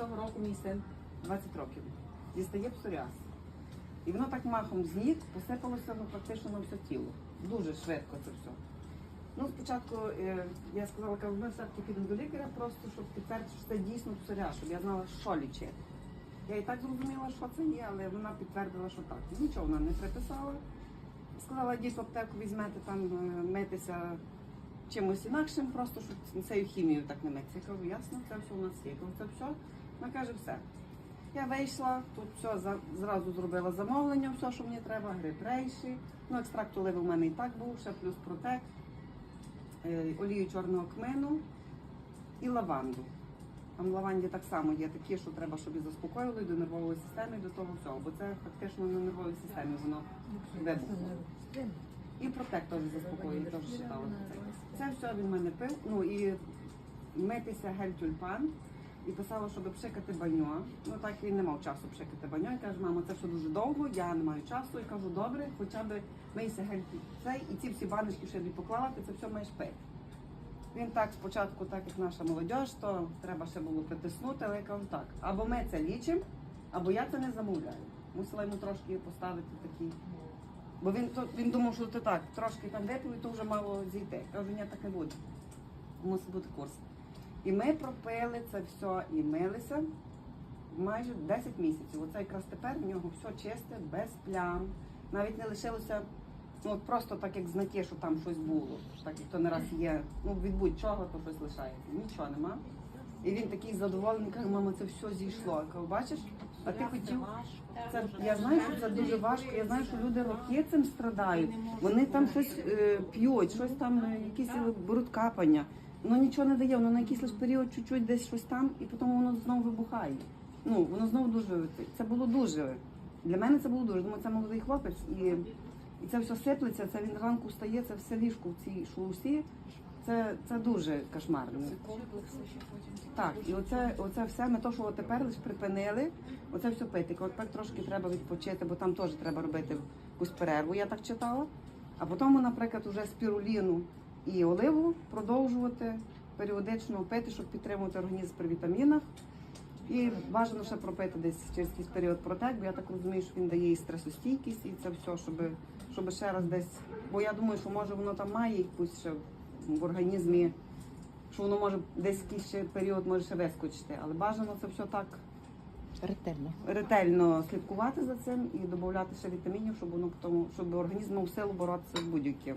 цього року мій син 20 років. Дістає псоріаз. І воно так махом з ніг посипалося ну, практично на все тіло. Дуже швидко це все. Ну, спочатку е, я сказала, кажу, ми все-таки підемо до лікаря, просто щоб підтвердити, що це дійсно псоріаз, щоб я знала, що лічити. Я і так зрозуміла, що це є, але вона підтвердила, що так. Нічого вона не приписала. Сказала, йдіть в аптеку, візьмете там е, митися чимось інакшим, просто щоб цією хімією так не митися. Я кажу, ясно, це все у нас є. Це все. Вона каже, все. Я вийшла, тут все за- зразу зробила замовлення, все, що мені треба, гриб рейші. Ну, екстракт оливи в мене і так був, ще плюс протек, е, олію чорного кмину і лаванду. Там лаванді так само є такі, що треба, щоб і заспокоїли до нервової системи, до того всього, бо це фактично на нервовій системі воно вибухло. І протек теж заспокоює, теж читала це. Все він мене пив. Ну і митися гель тюльпан. І писала, щоб пшикати баньо. Ну так він не мав часу пшикати баньо. І каже, мамо, це все дуже довго, я не маю часу. І кажу, добре, хоча б мийся гель цей, і ці всі баночки, я тобі поклала, ти це все маєш пити. Він так спочатку, так як наша молодь, то треба ще було притиснути, але я кажу так, або ми це лічимо, або я це не замовляю. Мусила йому трошки поставити такі. Бо він то він думав, що ти так, трошки там випив, і то вже мало зійти. Кажу, ні, так не буде. Мусить бути курс. І ми пропили це все і милися майже 10 місяців. Оце якраз тепер в нього все чисте, без плям. Навіть не лишилося, ну от просто так як знаки, що там щось було. Так як то не раз є, ну від будь-чого, то щось лишається. Нічого нема. І він такий задоволений, каже, мама, це все зійшло. Я кажу, бачиш? А ти хотів. Це я знаю, що це дуже важко. Я знаю, що люди роки цим страдають. Вони там щось е, п'ють, щось там, е, якісь беруть капання. Воно нічого не дає, воно на якийсь період чуть-чуть десь щось там, і потім воно знову вибухає. Ну, воно знову дуже. Це було дуже. Для мене це було дуже. Думаю, це молодий хлопець, і, і це все сиплеться, це він ранку встає, це все ліжко в цій шоусі. Це, це дуже кошмарно. Так, і оце, оце все ми то, що тепер лише припинили, оце все пити. Так трошки треба відпочити, бо там теж треба робити якусь перерву, я так читала. А потім, наприклад, уже спіруліну і оливу продовжувати періодично пити, щоб підтримувати організм при вітамінах. І бажано ще пропити десь через якийсь період протек, бо я так розумію, що він дає і стресостійкість, і це все, щоб, щоб ще раз десь. Бо я думаю, що може воно там має якусь ще в організмі, що воно може десь якийсь ще період може ще вискочити. Але бажано це все так Ретельно. ретельно слідкувати за цим і додати ще вітамінів, щоб воно потім, щоб організм мав силу боротися з будь-яким.